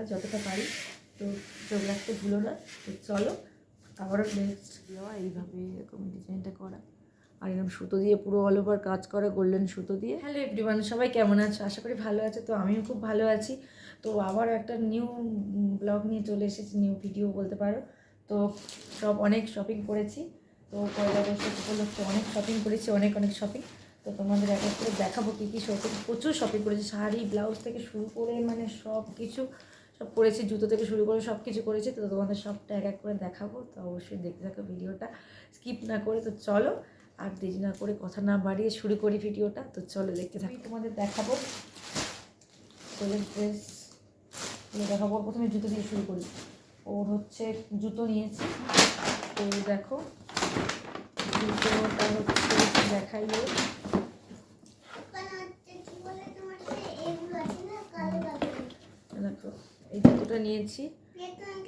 চেষ্টা যতটা পারি তো চোখ রাখতে ভুলো না। তো চলো আবারও নেক্সট দেওয়া এইভাবে এরকম ডিজাইনটা করা। আর এরকম সুতো দিয়ে পুরো অল ওভার কাজ করা গোল্ডেন সুতো দিয়ে। হ্যালো এভরিওয়ান সবাই কেমন আছো? আশা করি ভালো আছে। তো আমিও খুব ভালো আছি। তো আবার একটা নিউ ব্লগ নিয়ে চলে এসেছি নিউ ভিডিও বলতে পারো। তো সব অনেক শপিং করেছি। তো পয়লা বৈশাখ উপলক্ষে অনেক শপিং করেছি অনেক অনেক শপিং তো তোমাদের এক এক করে দেখাবো কী কী শপিং প্রচুর শপিং করেছি। শাড়ি ব্লাউজ থেকে শুরু করে মানে সব কিছু সব করেছি জুতো থেকে শুরু করে সব কিছু করেছি তো তোমাদের সবটা এক এক করে দেখাবো তো অবশ্যই দেখতে থাকো ভিডিওটা। স্কিপ না করে তো চলো আর দেরি না করে কথা না বাড়িয়ে শুরু করি ভিডিওটা তো চলো দেখতে থাকি। তোমাদের দেখাবো। ছেলের ড্রেস দেখাবো প্রথমে জুতো দিয়ে শুরু করি। ওর হচ্ছে জুতো নিয়েছি তো দেখো জুতোটা হচ্ছে দেখাই ওর। ওখানে হচ্ছে কি বলে তোমার সেই এগুলো আছে না কালো কালো দেখো এই জুতোটা নিয়েছি।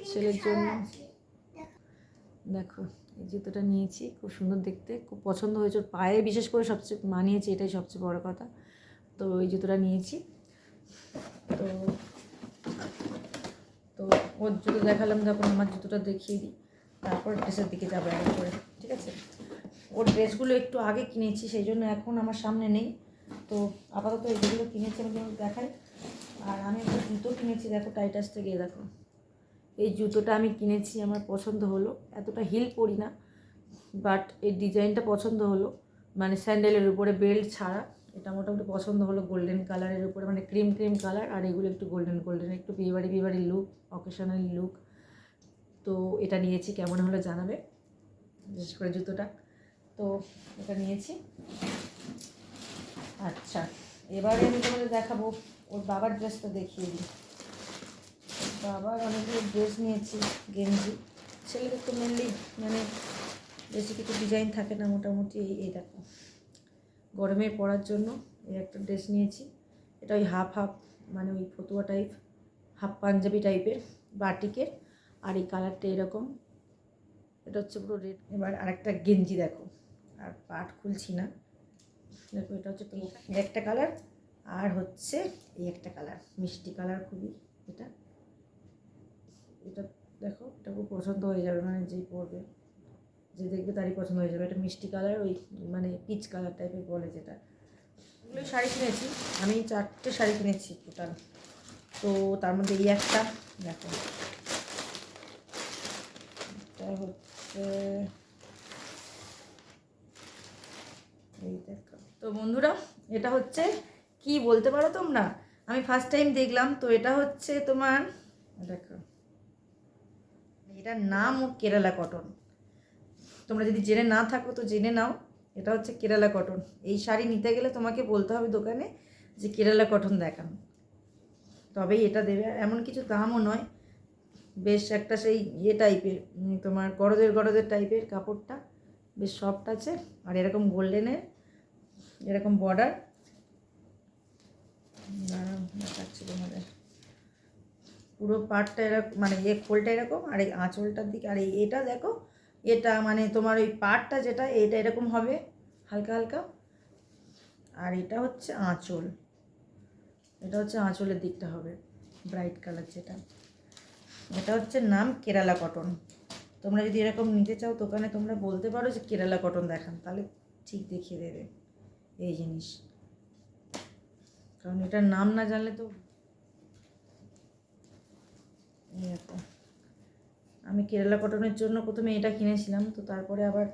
ছেলের জন্য। দেখো, এই জুতোটা নিয়েছি, খুব সুন্দর দেখতে, খুব পছন্দ হয়েছে। ওর পায়ে বিশেষ করে সবচেয়ে মানিয়েছে, এটাই সবচেয়ে বড় কথা। তো এই জুতোটা নিয়েছি। তো তো ওর জুতো দেখালাম যখন আমার জুতোটা দেখিয়ে দিই। তারপর ড্রেসের দিকে যাবে এক করে, ঠিক আছে? ওর ড্রেসগুলো একটু আগে কিনেছি, সেই জন্য এখন আমার সামনে নেই। তো আপাতত এই যেগুলো কিনেছি, আমি দেখাই। আর আমি একটা জুতো কিনেছি, দেখো টাইটাস থেকে দেখো। এই জুতোটা আমি কিনেছি, আমার পছন্দ হলো। এতটা হিল পরি না বাট এই ডিজাইনটা পছন্দ হলো। মানে স্যান্ডেলের উপরে বেল্ট ছাড়া, এটা মোটামুটি পছন্দ হলো গোল্ডেন কালারের উপরে মানে ক্রিম ক্রিম কালার আর এগুলো একটু গোল্ডেন গোল্ডেন একটু বিয়েবাড়ি বিয়েবাড়ি লুক অকেশনাল লুক তো এটা নিয়েছি, কেমন হলো জানাবে, বিশেষ করে জুতোটা। তো এটা নিয়েছি। আচ্ছা এবারে আমি তোমাদের দেখাবো ওর বাবার ড্রেসটা দেখিয়ে দিই। বাবার অনেকগুলো ড্রেস নিয়েছি, গেঞ্জি। ছেলেদের তো মেনলি মানে বেশি কিছু ডিজাইন থাকে না মোটামুটি এই এই দেখো। গরমে পরার জন্য এই একটা ড্রেস নিয়েছি। এটা ওই হাফ হাফ মানে ওই ফতুয়া টাইপ হাফ পাঞ্জাবি টাইপের বাটিকের। আর এই কালারটা এরকম। এটা হচ্ছে পুরো রেড এবার আরেকটা গেঞ্জি দেখো। আর পাট খুলছি না। দেখো এটা হচ্ছে একটা কালার আর হচ্ছে এই একটা কালার মিষ্টি কালার খুবই এটা। এটা দেখো, এটা খুব পছন্দ হয়ে যাবে মানে যেই পরবে। যে দেখবে তারই পছন্দ হয়ে যাবে। এটা মিষ্টি কালার ওই মানে পিচ কালার টাইপের বলে যেটা। এগুলো শাড়ি কিনেছি। আমি চারটে শাড়ি কিনেছি টোটাল তো তার মধ্যে এই একটা, দেখো। এটা হচ্ছে এই দেখো। তো বন্ধুরা, এটা হচ্ছে কি বলতে পারো তোমরা? আমি ফার্স্ট টাইম দেখলাম, তো এটা হচ্ছে তোমার, দেখো, এটার নাম ও কেরালা কটন। তোমরা যদি জেনে না থাকো, তো জেনে নাও, এটা হচ্ছে কেরালা কটন। এই শাড়ি নিতে গেলে তোমাকে বলতে হবে দোকানে যে কেরালা কটন দেখান। তবেই এটা দেবে। এমন কিছু দামও নয়। বেশ একটা সেই ইয়ে টাইপের তোমার গরদের গরদের টাইপের কাপড়টা। বেশ সফট আছে। আর এরকম গোল্ডেনের এরকম বর্ডার দেখাচ্ছি তোমাদের। পুরো পাটটা এরকম মানে এ খোলটা এরকম আর এই আঁচলটার দিকে, আর এটা দেখো, এটা মানে তোমার ওই পাটটা যেটা, এটা এরকম হবে, হালকা হালকা। আর এটা হচ্ছে আঁচল। এটা হচ্ছে আঁচলের দিকটা হবে, ব্রাইট কালার যেটা। এটা হচ্ছে নাম কেরালা কটন। তোমরা যদি এরকম নিতে চাও দোকানে, তোমরা বলতে পারো যে কেরালা কটন দেখান, তাহলে ঠিক দেখিয়ে দেবে এই জিনিস। কারণ এটার নাম না জানলে তো আমি কেরালা কটনের জন্য প্রথমে এটা কিনেছিলাম, তো তারপরে আবার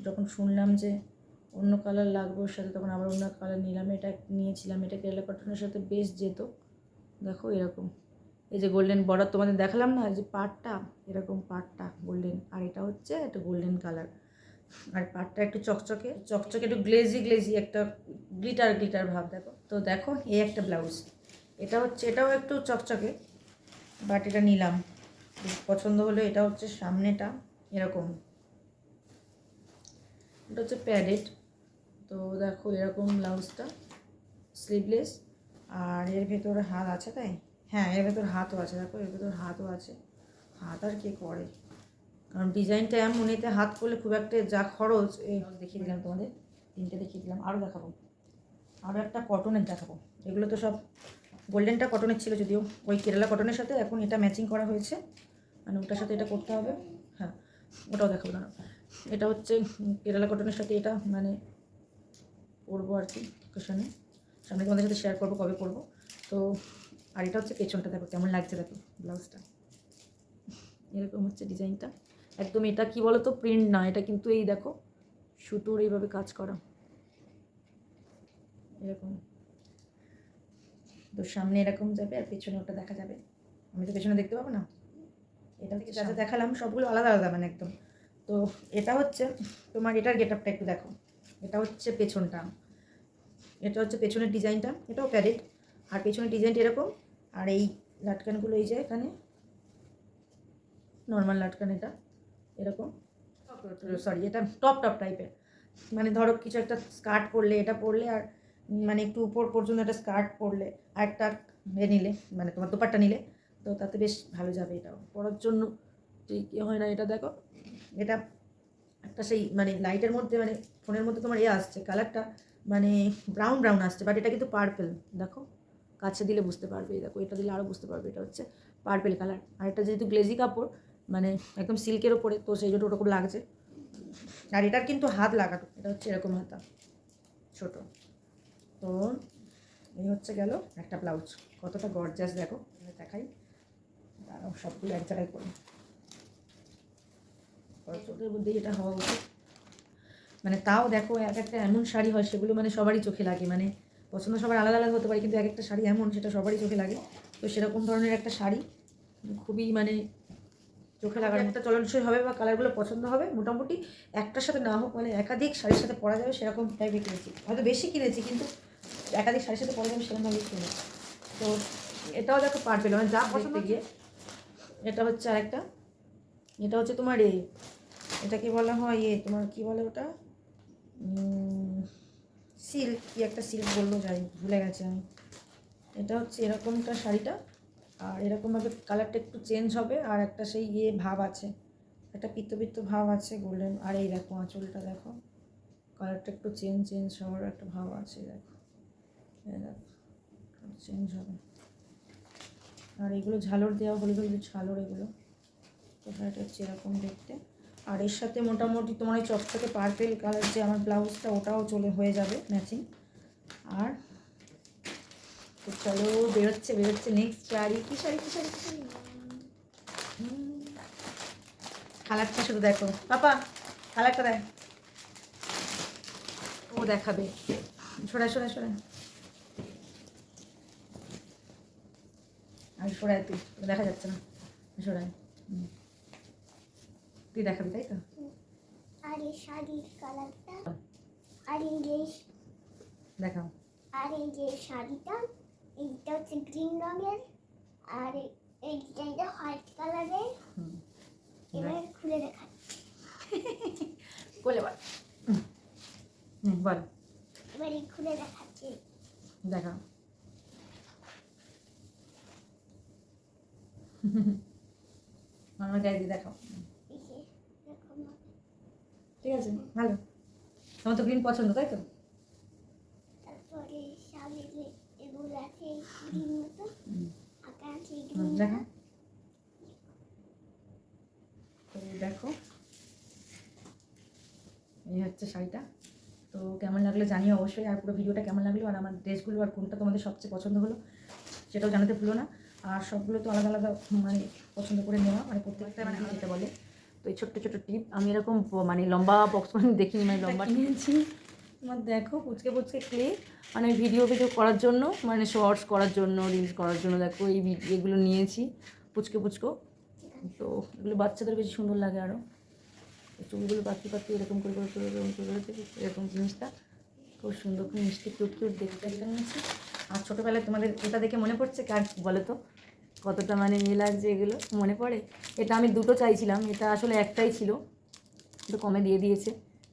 যখন শুনলাম যে অন্য কালার লাগবে ওর সাথে, তখন আবার অন্য কালার নিলাম। এটা নিয়েছিলাম, এটা কেরালা কটনের সাথে বেশ যেত। দেখো এরকম। এই যে গোল্ডেন বর্ডার তোমাদের দেখালাম না যে পাটটা এরকম পাটটা গোল্ডেন। আর এটা হচ্ছে একটা গোল্ডেন কালার। আর পাটটা একটু চকচকে চকচকে একটু গ্লেজি গ্লেজি একটা গ্লিটার গ্লিটার ভাব দেখো। তো দেখো, এই একটা ব্লাউজ এটা হচ্ছে, এটাও একটু চকচকে বাট এটা নিলাম। পছন্দ হলো, এটা হচ্ছে সামনেটা, এরকম। এটা হচ্ছে প্যাডেড তো দেখো, এরকম ব্লাউজটা স্লিভলেস আর এর ভেতরে হাত আছে তাই? হ্যাঁ এর ভেতর হাতও আছে, দেখো, এর ভেতর হাতও আছে। হাত আর কে করে? কারণ ডিজাইনটা এমন, এতে হাত করলে খুব একটা যা খরচ, এই দেখিয়ে দিলাম তোমাদের, তিনটে দেখিয়ে দিলাম আরও দেখাবো। আরও একটা কটনের দেখাবো। এগুলো তো সব গোল্ডেনটা কটনের ছিল যদিও, ওই কেরালা কটনের সাথে এখন এটা ম্যাচিং করা হয়েছে। মানে ওটার সাথে এটা করতে হবে। হ্যাঁ ওটাও দেখাবো না। এটা হচ্ছে কেরালা কটনের সাথে এটা মানে পরবো আর কি ওকেশনে সামনে তোমাদের সাথে শেয়ার করব কবে করব তো, আর এটা হচ্ছে পেছনটা, দেখো কেমন লাগছে দেখো ব্লাউজটা এরকম হচ্ছে ডিজাইনটা। একদম এটা কি বলো তো প্রিন্ট না, এটা কিন্তু এই দেখো, সুতোর এইভাবে কাজ করা। এরকম। তো সামনে এরকম যাবে আর পেছনে ওটা দেখা যাবে। আমি তো পেছনে দেখতে পাবো না? এটা হচ্ছে যা যা দেখালাম, সবগুলো আলাদা আলাদা মানে একদম। তো এটা হচ্ছে, তোমার এটার গেট আপটা একটু দেখো। এটা হচ্ছে পেছনটা। এটা হচ্ছে পেছনের ডিজাইনটা। এটাও প্যারেড আর পেছনের ডিজাইনটা এরকম। আর এই লাটকানগুলো এই যে এখানে। নর্মাল লাটকান এটা। এরকম? সরি এটা টপ টপ টাইপের মানে ধরো কিছু একটা স্কার্ট পরলে এটা পরলে আর মানে একটু উপর পর্যন্ত একটা স্কার্ট পরলে আর একটা এ নিলে মানে তোমার দোপাট্টা নিলে তো তাতে বেশ ভালো যাবে এটাও। পরার জন্য ঠিক ইয়ে হয় না এটা দেখো। এটা একটা সেই মানে লাইটের মধ্যে মানে ফোনের মধ্যে তোমার এ আসছে কালারটা মানে ব্রাউন ব্রাউন আসছে বাট এটা কিন্তু পার্পেল দেখো। কাছে দিলে বুঝতে পারবে এই দেখো এটা দিলে আরও বুঝতে পারবে এটা হচ্ছে পার্পেল কালার আর এটা যেহেতু গ্লেজি কাপড় মানে একদম সিল্কের ওপরে, তো সেই জন্য ওরকম লাগছে। আর এটার কিন্তু হাত লাগানো, এটা হচ্ছে এরকম হাতা, ছোট। তো এই হচ্ছে গেল একটা ব্লাউজ। কতটা গরজাস দেখো দেখাই। দাঁড়াও, সবগুলো এক জায়গায় করি। ছোটোর মধ্যেই এটা হওয়া উচিত। মানে তাও দেখো, এক একটা এমন শাড়ি হয়, সেগুলো মানে সবারই চোখে লাগে। মানে পছন্দ সবার আলাদা আলাদা হতে পারে, কিন্তু এক একটা শাড়ি এমন, সেটা সবারই চোখে লাগে। তো সেরকম ধরনের একটা শাড়ি, খুবই মানে চোখে লাগার একটা চলনসই হবে বা কালারগুলো পছন্দ হবে মোটামুটি একটার সাথে না হোক মানে একাধিক শাড়ির সাথে পরা যাবে সেরকম টাইপের কিনেছি। হয়তো বেশি কিনেছি কিন্তু একাধিক শাড়ির সাথে পরা যাবে সেরকমভাবেই কিনে তো এটাও দেখো পারফেক্ট মানে যা পছন্দ গিয়ে। এটা হচ্ছে আরেকটা। এটা হচ্ছে তোমার এ এটাকে বলা হয় এ তোমার কি বলে ওটা? সিল্ক কি একটা সিল্ক বলল যাই ভুলে গেছে আমি। এটা হচ্ছে এরকমটা শাড়িটা। আর এরকমভাবে কালারটা একটু চেঞ্জ হবে আর একটা সেই ইয়ে ভাব আছে, একটা পিত্ত পিত্ত ভাব আছে গোল্ডেন আর এই দেখো আঁচলটা দেখো কালারটা একটু চেঞ্জ চেঞ্জ হওয়ার একটা ভাব আছে দেখো, এই দেখো চেঞ্জ হবে। আর এগুলো ঝালর দেওয়া হলুদ হলুদ ঝালর এগুলো এটা হচ্ছে এরকম দেখতে। আর এর সাথে মোটামুটি তোমার ওই চকচকে পার্পেল কালার যে আমার ব্লাউজটা ওটাও চলে, হয়ে যাবে ম্যাচিং আর চলো বেরোচ্ছে বেরোচ্ছে নেক্সট শাড়ি কী শাড়ি কী শাড়ি কী শাড়ি? কালারটা শুধু দেখো। পাপা কালারটা দেখ। ও দেখাবে। সরাই সরাই সরাই। আমি সরাই তুই দেখা যাচ্ছে না। সরাই। তুই দেখাবি তাই তো? আর এই শাড়ির কালারটা আর এই দেখাও। আর এই যে শাড়িটা এইটা হচ্ছে গ্রিন রঙের আর এই- এই ডিজাইনটা হোয়াইট কালারের। এবার খুলে দেখা বলে। বল বল। এবার এই খুলে দেখাচ্ছি। দেখাও আমার গায়ে দেখাও। ঠিক আছে ভালো। তোমার তো গ্রিন পছন্দ তাই তো তারপরে সামনে যে এগুলো আছে গ্রিন মতো হুম। আঁকা আছে হুম, গ্রিন দেখো তো দেখো। এই হচ্ছে শাড়িটা। তো কেমন লাগল জানিও অবশ্যই আর পুরো ভিডিওটা কেমন লাগল আর আমার ড্রেসগুলো আর কোনটা তোমাদের সবচেয়ে পছন্দ হলো সেটাও জানাতে ভুলো না। আর সবগুলো তো আলাদা আলাদা মানে পছন্দ করে নেওয়া মানে প্রত্যেকটা মানে যেটা বলে। তো এই ছোট্ট ছোট্ট টিপ আমি এরকম মানে লম্বা বক্স মানে দেখিনি মানে লম্বা নিয়েছি তোমার দেখো, পুচকে পুচকে ক্লিপ মানে ভিডিও ভিডিও করার জন্য মানে শর্টস করার জন্য রিলস করার জন্য, দেখো এই এগুলো নিয়েছি, পুচকে পুচকো। তো এগুলো বাচ্চাদের বেশি সুন্দর লাগে আরও চুলগুলো পাতি পাতি এরকম করে করে করে এরকম করে করে এরকম জিনিসটা। খুব সুন্দর, খুব মিষ্টি কিউট কিউট দেখতে একটা নিয়েছি আর ছোটোবেলায় তোমাদের এটা দেখে মনে পড়ছে? কার বলো তো কতটা মানে ইয়ে লাগছে এগুলো, মনে পড়ে? এটা আমি দুটো চাইছিলাম, এটা আসলে একটাই ছিল। একটু কমে দিয়ে দিয়েছে।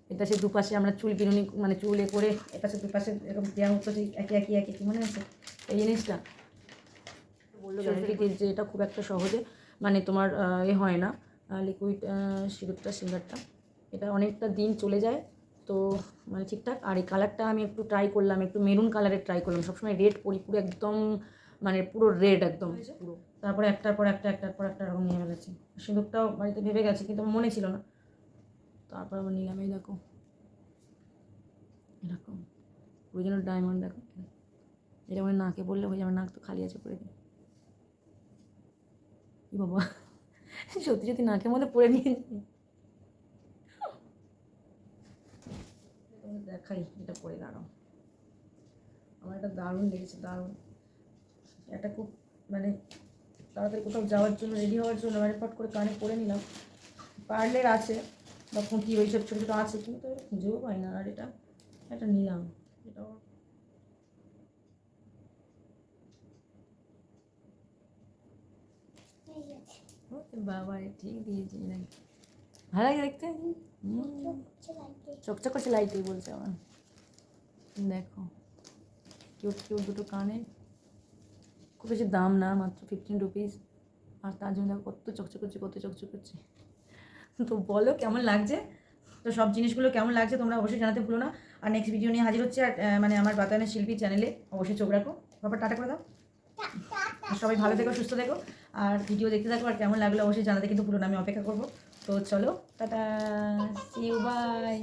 এটা সে দুপাশে আমরা চুল কিনুনি মানে চুলে করে এপাশে দুপাশে এরকম দেওয়া হতো সেই একই একে একই কি মনে আছে? এই জিনিসটা? বলল যে এটা খুব একটা সহজে মানে তোমার এ হয় না। লিকুইড সিঁদুরটা সিঙ্গারটা। এটা অনেকটা দিন চলে যায় তো মানে ঠিকঠাক। আর এই কালারটা আমি একটু ট্রাই করলাম একটু মেরুন কালারের ট্রাই করলাম। সবসময় রেড পরি পুরো একদম মানে পুরো রেড একদম পুরো। তারপরে একটার পর একটা একটার পর একটা এরকম নিয়ে ফেলেছি সিঁদুরটাও বাড়িতে ভেবে গেছে কিন্তু মনে ছিল না। তারপর আবার নিলাম দেখো। এরকম। ওরিজিনাল ডায়মন্ড দেখো। এটা মানে নাকে বললে হয়ে যাবে নাক তো খালি আছে পরে। দিই বাবা, সত্যি সত্যি নাকের মধ্যে পড়ে নিয়ে তোমাদের দেখাই, এটা পরে দাঁড়াও। আমার এটা দারুণ লেগেছে, দারুণ। এটা খুব মানে তাড়াতাড়ি কোথাও যাওয়ার জন্য রেডি হওয়ার জন্য মানে ফট করে কানে পরে নিলাম। পার্লের আছে। বা খুঁটি ওই সব ছোটো ছোটো আছে কিন্তু এটা খুঁজেও পাই না আর এটা এটা নিলাম এটাও। বাবা ঠিক দিয়েছি নাকি? ভালো লাগে দেখতে। চকচক করছে লাইটেই বলছে আমার। দেখো কিউট কিউট দুটো কানে খুব বেশি দাম না মাত্র ফিফটিন রুপিস আর তার জন্য দেখো কত চকচক করছে কত চকচক করছে। তো বলো কেমন লাগছে? তো সব জিনিসগুলো কেমন লাগছে তোমরা অবশ্যই জানাতে ভুলো না। আর নেক্সট ভিডিও নিয়ে হাজির হচ্ছে মানে আমার বাতায়নের শিল্পী চ্যানেলে অবশ্যই চোখ রাখো। বাবা, টাটা করে দাও। আর সবাই ভালো থেকো, সুস্থ থেকো। আর ভিডিও দেখতে থাকো, আর কেমন লাগল অবশ্যই জানাতে, কিন্তু ভুলো না আমি অপেক্ষা করব। তো চলো, টাটা। C you by.